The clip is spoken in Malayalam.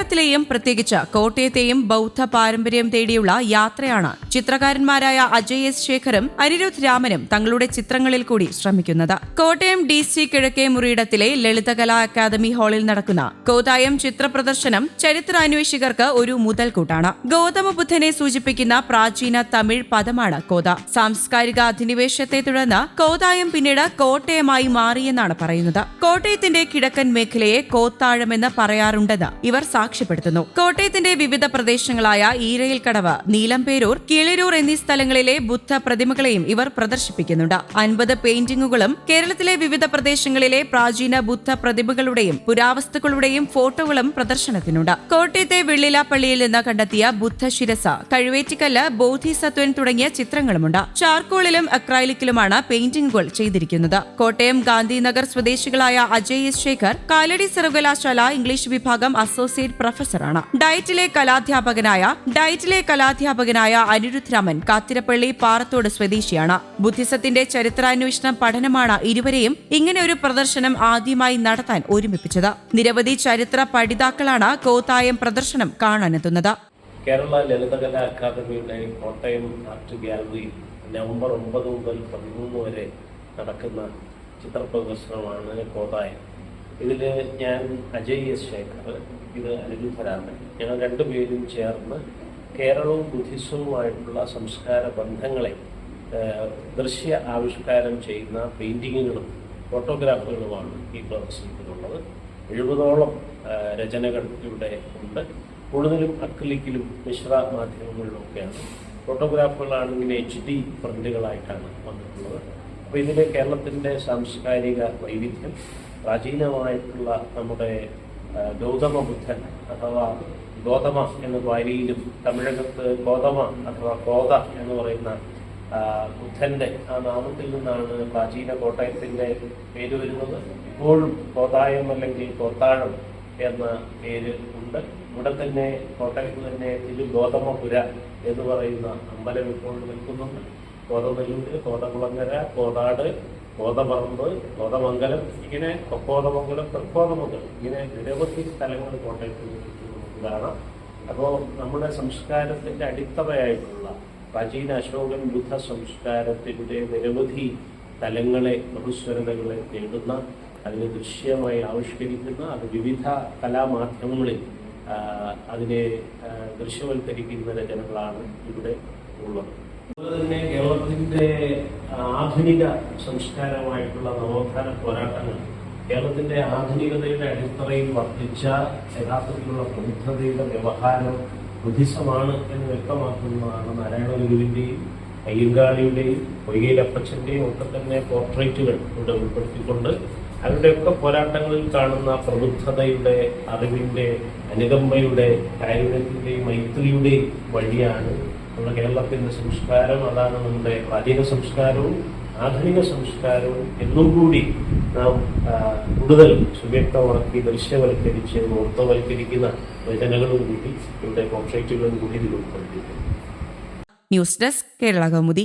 കേരളത്തിലെയും പ്രത്യേകിച്ച് കോട്ടയത്തെയും ബൗദ്ധ പാരമ്പര്യം തേടിയുള്ള യാത്രയാണ് ചിത്രകാരന്മാരായ അജയ് എസ് ശേഖറും അനിരുദ്ധ് രാമനും തങ്ങളുടെ ചിത്രങ്ങളിൽ കൂടി ശ്രമിക്കുന്നത്. കോട്ടയം ഡി സി കിഴക്കേ മുറിയിടത്തിലെ ലളിതകലാ അക്കാദമി ഹാളിൽ നടക്കുന്ന കോതായം ചിത്ര പ്രദർശനം ചരിത്രാന്വേഷകർക്ക് ഒരു മുതൽക്കൂട്ടാണ്. ഗൗതമ ബുദ്ധനെ സൂചിപ്പിക്കുന്ന പ്രാചീന തമിഴ് പദമാണ് കോത. സാംസ്കാരിക അധിനിവേശത്തെ തുടർന്ന് കോതായം പിന്നീട് കോട്ടയമായി മാറിയെന്നാണ് പറയുന്നത്. കോട്ടയത്തിന്റെ കിഴക്കൻ മേഖലയെ കോത്താഴമെന്ന് പറയാറുണ്ടെന്ന് ഇവർ സാക്ഷ്യപ്പെടുത്തുന്നു. കോട്ടയത്തിന്റെ വിവിധ പ്രദേശങ്ങളായ ഈരയിൽക്കടവ് നീലംപേരൂർ കിളിരൂർ എന്നീ സ്ഥലങ്ങളിലെ ബുദ്ധ പ്രതിമകളെയും ഇവർ പ്രദർശിപ്പിക്കുന്നുണ്ട്. അൻപത് പെയിന്റിംഗുകളും കേരളത്തിലെ വിവിധ പ്രദേശങ്ങളിലെ പ്രാചീന ബുദ്ധ പ്രതിമകളുടെയും പുരാവസ്തുക്കളുടെയും ഫോട്ടോകളും പ്രദർശനത്തിനുണ്ട്. കോട്ടയത്തെ വെള്ളിലാപ്പള്ളിയിൽ നിന്ന് കണ്ടെത്തിയ ബുദ്ധ ശിരസ കഴുവേറ്റിക്കല്ല് ബോധിസത്വൻ തുടങ്ങിയ ചിത്രങ്ങളുമുണ്ട്. ചാർക്കോളിലും അക്രൈലിക്കിലുമാണ് പെയിന്റിംഗുകൾ ചെയ്തിരിക്കുന്നത്. കോട്ടയം ഗാന്ധിനഗർ സ്വദേശികളായ അജയ് എസ് ശേഖർ കാലടി സർവകലാശാല ഇംഗ്ലീഷ് വിഭാഗം അസോസിയേറ്റ് പ്രൊഫസറാണ്. ഡയറ്റിലെ കലാധ്യാപകനായ ഡയറ്റിലെ കലാധ്യാപകനായ അനിരുദ്ധ് രാമൻ കാത്തിരപ്പള്ളി പാറത്തോട് സ്വദേശിയാണ്. ബുദ്ധിസത്തിന്റെ ചരിത്രാന്വേഷണ പഠനമാണ് ഇരുവരെയും ഇങ്ങനെ ഒരു പ്രദർശനം ആദ്യമായി നടത്താൻ ഒരുമിപ്പിച്ചത്. നിരവധി ചരിത്ര പഠിതാക്കളാണ് കോത്തായം പ്രദർശനം കാണാനെത്തുന്നത്. കേരള ലളിതകലാ അക്കാദമിയുടെ കോട്ടയം ആർട്ട് ഗ്യാലറിയിൽ നവംബർ ഒമ്പത് മുതൽ പതിമൂന്ന് വരെ നടക്കുന്ന ചിത്ര പ്രദർശനമാണ് കോതായം ഇതിൽ ഞാൻ അജയ് എസ് ശേഖർ ഇത് അനിരുദ്ധരാമൻ ഞങ്ങൾ രണ്ടുപേരും ചേർന്ന് കേരളവും ബുദ്ധിസവുമായിട്ടുള്ള സംസ്കാര ബന്ധങ്ങളെ ദൃശ്യ ആവിഷ്കാരം ചെയ്യുന്ന പെയിന്റിങ്ങുകളും ഫോട്ടോഗ്രാഫുകളുമാണ് ഈ പ്രദർശനത്തിലുള്ളത്. എഴുപതോളം രചനകൾ ഇവിടെ ഉണ്ട്. കൂടുതലും അക്രിലിക്കിലും മിശ്ര മാധ്യമങ്ങളിലുമൊക്കെയാണ് ഫോട്ടോഗ്രാഫുകളാണ് ഇങ്ങനെ എച്ച് ഡി പ്രിന്റുകളായിട്ടാണ് വന്നിട്ടുള്ളത്. അപ്പോൾ ഇതിൽ കേരളത്തിന്റെ സാംസ്കാരിക വൈവിധ്യം പ്രാചീനമായിട്ടുള്ള നമ്മുടെ ഗൗതമ ബുദ്ധൻ അഥവാ ഗോതമ എന്ന വാരിയിലും തമിഴകത്ത് ഗോതമ അഥവാ കോത എന്ന് പറയുന്ന ബുദ്ധന്റെ ആ നാമത്തിൽ നിന്നാണ് പ്രാചീന കോട്ടയത്തിന്റെ പേര് വരുന്നത്. ഇപ്പോഴും കോതായം അല്ലെങ്കിൽ കോത്താഴം എന്ന പേര് ഉണ്ട്. ഇവിടെ തന്നെ കോട്ടയത്ത് തന്നെ തിരു ഗോതമപുര എന്ന് പറയുന്ന അമ്പലം ഇപ്പോൾ നിൽക്കുന്നുണ്ട്. കോതമല്ലൂര് കോതകുളങ്ങര കോതാട് കോതപറമ്പ് കോതമംഗലം ഇങ്ങനെ കൊക്കോതമംഗലം തൃക്കോതമംഗലം ഇങ്ങനെ നിരവധി സ്ഥലങ്ങൾ കോട്ടയത്ത് ഇതാണ് അപ്പോൾ നമ്മുടെ സംസ്കാരത്തിന്റെ അടിത്തറയായിട്ടുള്ള പ്രാചീന അശോകൻ ബുദ്ധ സംസ്കാരത്തിന്റെ നിരവധി തലങ്ങളെ ബഹുസ്വരതകളെ നേടുന്ന അതിനെ ദൃശ്യമായി ആവിഷ്കരിക്കുന്ന അത് വിവിധ കലാമാധ്യമങ്ങളിൽ അതിനെ ദൃശ്യവൽക്കരിക്കുന്ന രചനകളാണ് ഇവിടെ ഉള്ളത്. കേരളത്തിന്റെ ആധുനിക സംസ്കാരമായിട്ടുള്ള നവോത്ഥാന പോരാട്ടങ്ങൾ കേരളത്തിന്റെ ആധുനികതയുടെ അടിത്തറയിൽ വർദ്ധിച്ച യഥാർത്ഥത്തിലുള്ള പ്രബുദ്ധതയുടെ വ്യവഹാരം ബുദ്ധിസമാണ് എന്ന് വ്യക്തമാക്കുന്നതാണ് നാരായണ ഗുരുവിന്റെയും അയ്യങ്കാളിയുടെയും പൊയ്യയിലപ്പച്ചന്റെയും ഒക്കെ തന്നെ പോർട്രേറ്റുകൾ ഇവിടെ ഉൾപ്പെടുത്തിക്കൊണ്ട് അവരുടെയൊക്കെ പോരാട്ടങ്ങളിൽ കാണുന്ന പ്രബുദ്ധതയുടെ അറിവിന്റെ അനുകമ്പയുടെ കാരുണ്യത്തിന്റെയും മൈത്രിയുടെയും വഴിയാണ് നമ്മുടെ കേരളത്തിന്റെ സംസ്കാരം അതാണ് നമ്മുടെ പ്രാചീന സംസ്കാരവും ആധുനിക സംസ്കാരവും എന്നും കൂടി നാം കൂടുതൽ സുവ്യക്തമാക്കി ദൃശ്യവൽക്കരിച്ച് ഓർത്തവൽക്കരിക്കുന്ന രചനകളും കൂടി ഇവിടെ പോർട്രേറ്റുകളും കൂടി ഇതിൽ ഉൾപ്പെടുത്തിയിട്ടുണ്ട് ന്യൂസ് ഡെസ്ക് കേരള കൗമുദി.